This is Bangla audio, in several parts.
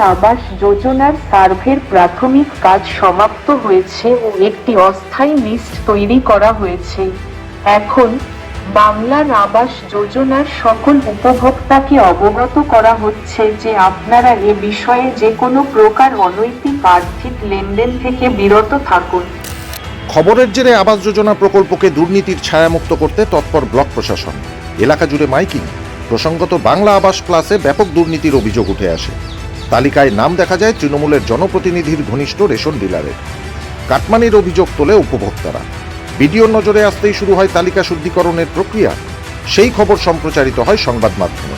আবাস যোজনার সার্ভের প্রাথমিক কাজ সমাপ্ত হয়েছে ও একটি অস্থায়ী লিস্ট তৈরি করা হয়েছে। এখন বাংলার আবাস যোজনার সকল উপভোক্তাকে অবগত করা হচ্ছে যে আপনারা এ বিষয়ে যে কোনো প্রকার অনৈতিক আর্থিক লেনদেন থেকে বিরত থাকুন। খবরের জেরে আবাস যোজনা প্রকল্পকে দুর্নীতির ছায়ামুক্ত করতে তৎপর ব্লক প্রশাসন। এলাকা জুড়ে মাইকিং। প্রসঙ্গত বাংলা আবাস প্লাসে ব্যাপক দুর্নীতির অভিযোগ উঠে আসে। তালিকায় নাম দেখা যায় তৃণমূলের জনপ্রতিনিধির ঘনিষ্ঠ রেশন ডিলারের। কাটমানির অভিযোগ তোলে উপভোক্তারা। বিডিওর নজরে আসতেই শুরু হয় তালিকা শুদ্ধিকরণের প্রক্রিয়া। সেই খবর সম্প্রচারিত হয় সংবাদ মাধ্যমে।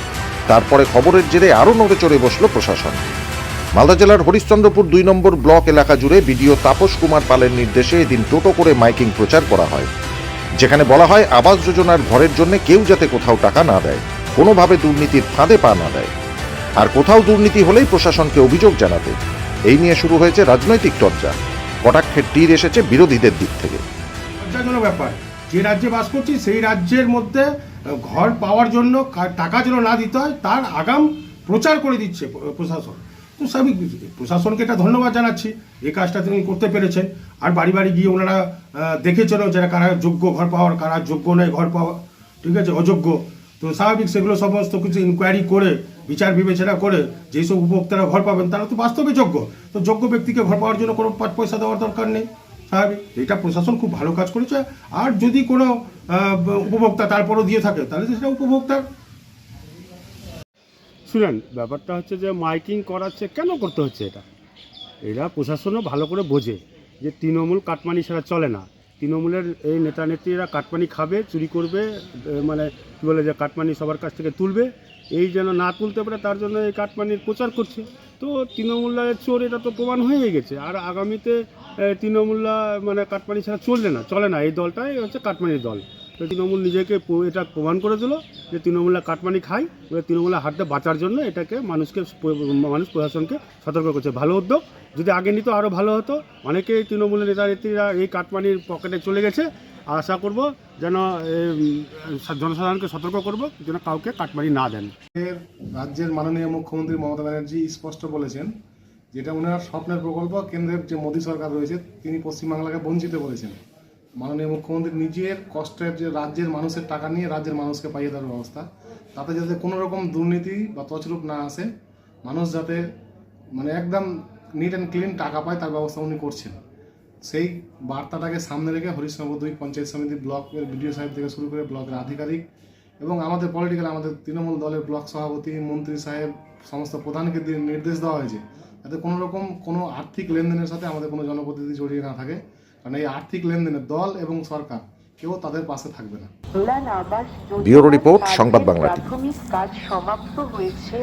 তারপরে খবরের জেরে আরও নড়ে চড়ে বসল প্রশাসন। মালদা জেলার হরিশ্চন্দ্রপুর দুই নম্বর ব্লক এলাকা জুড়ে বিডিও তাপস কুমার পালের নির্দেশে এদিন টোটো করে মাইকিং প্রচার করা হয়। যেখানে বলা হয়, আবাস যোজনার ঘরের জন্য কেউ যাতে কোথাও টাকা না দেয়। কোনোভাবে দুর্নীতির ফাঁদে পা না দেয়। আর কোথাও দুর্নীতি হলেই প্রশাসনকে অভিযোগ জানাতে। এই নিয়ে শুরু হয়েছে রাজনৈতিক চর্চা। কটাক্ষের তীর এসেছে বিরোধীদের দিক থেকে। লজ্জাজনক ব্যাপার। যে রাজ্যে বাস করছি সেই রাজ্যের মধ্যে ঘর পাওয়ার জন্য টাকা যেন না দিতে হয় তার আগাম প্রচার করে দিচ্ছে প্রশাসন। তো স্বাভাবিক প্রশাসনকে এটা ধন্যবাদ জানাচ্ছি। এই কাজটা তিনি করতে পেরেছেন আর বাড়ি বাড়ি গিয়ে ওনারা আহ, দেখেছেনও যারা কারা যোগ্য ঘর পাওয়ার কারা যোগ্য নয় ঘর পাওয়া ঠিক আছে অযোগ্য। তো স্বাভাবিক সেগুলো সমস্ত কিছু ইনকোয়ারি করে বিচার বিবেচনা করে যেসব উপভোক্তারা ঘর পাবেন, তারা তো বাস্তবে যোগ্য। তো যোগ্য ব্যক্তিকে ঘর পাওয়ার জন্য কোনো পা- পয়সা দেওয়ার দরকার নেই, স্বাভাবিক। এটা প্রশাসন খুব ভালো কাজ করেছে। আর যদি কোনো উপভোক্তা তারপরও দিয়ে থাকে, তাহলে সেটা উপভোক্তার। শুনেন, ব্যাপারটা হচ্ছে যে মাইকিং করাচ্ছে, কেন করতে হচ্ছে এটা? এরা প্রশাসনও ভালো করে বোঝে যে তৃণমূল কাটমানি ছাড়া চলে না। তৃণমূলের এই নেতা নেত্রীরা কাটমানি খাবে, চুরি করবে মানে কী বলে যে কাটমানি সবার কাছ থেকে তুলবে। এই যেন না তুলতে পারে তার জন্য এই কাটমানির প্রচার করছে। তো তৃণমূলের চোর, এটা তো প্রমাণ হয়ে গেছে। আর আগামীতে তৃণমূল্যা মানে কাটমানি ছাড়া চলবে না, চলে না। এই দলটাই হচ্ছে কাটমানির দল। তো তৃণমূল নিজেকে এটা প্রমাণ করে দিল যে তৃণমূলা কাটমানি খায়, এবার তৃণমূলের হাতে বাঁচার জন্য এটাকে মানুষকে মানুষ প্রশাসনকে সতর্ক করছে। ভালো উদ্যোগ। যদি আগে নিত আরও ভালো হতো। অনেকেই তৃণমূলের নেতা নেত্রীরা এই কাটমানির পকেটে চলে গেছে। আশা করব যেন জনসাধারণকে সতর্ক করব, যেন কাউকে কাটমানি না দেন। রাজ্যের মাননীয় মুখ্যমন্ত্রী মমতা ব্যানার্জি স্পষ্ট বলেছেন যেটা ওনার স্বপ্নের প্রকল্প। কেন্দ্রের যে মোদী সরকার রয়েছে, তিনি পশ্চিমবাংলাকে বঞ্চিত করেছেন। মাননীয় মুখ্যমন্ত্রী নিজের কষ্টের যে রাজ্যের মানুষের টাকা নিয়ে রাজ্যের মানুষকে পাইয়ে দেওয়ার ব্যবস্থা। তাতে যাতে কোনো রকম দুর্নীতি বা তছরূপ না আসে, মানুষ যাতে মানে একদম নিট অ্যান্ড ক্লিন টাকা পায় তার ব্যবস্থা উনি করছেন। সেই বার্তাটাকে সামনে রেখে হরিশনগর দুই পঞ্চায়েত সমিতি ব্লকের বিডিও সাহেব থেকে শুরু করে ব্লকের আধিকারিক এবং আমাদের পলিটিক্যাল আমাদের তৃণমূল দলের ব্লক সভাপতি, মন্ত্রী সাহেব, সমস্ত প্রধানকে নির্দেশ দেওয়া হয়েছে। যাতে কোনো রকম কোনো আর্থিক লেনদেনের সাথে আমাদের কোনো জনপ্রতিনিধি জড়িয়ে না থাকে। কারণ এই আর্থিক লেনদেনে দল এবং সরকার কেউ তাদের পাশে থাকবে না। ব্যুরো রিপোর্ট, সংবাদ বাংলা প্রাথমিক কাজ সমাপ্ত হয়েছে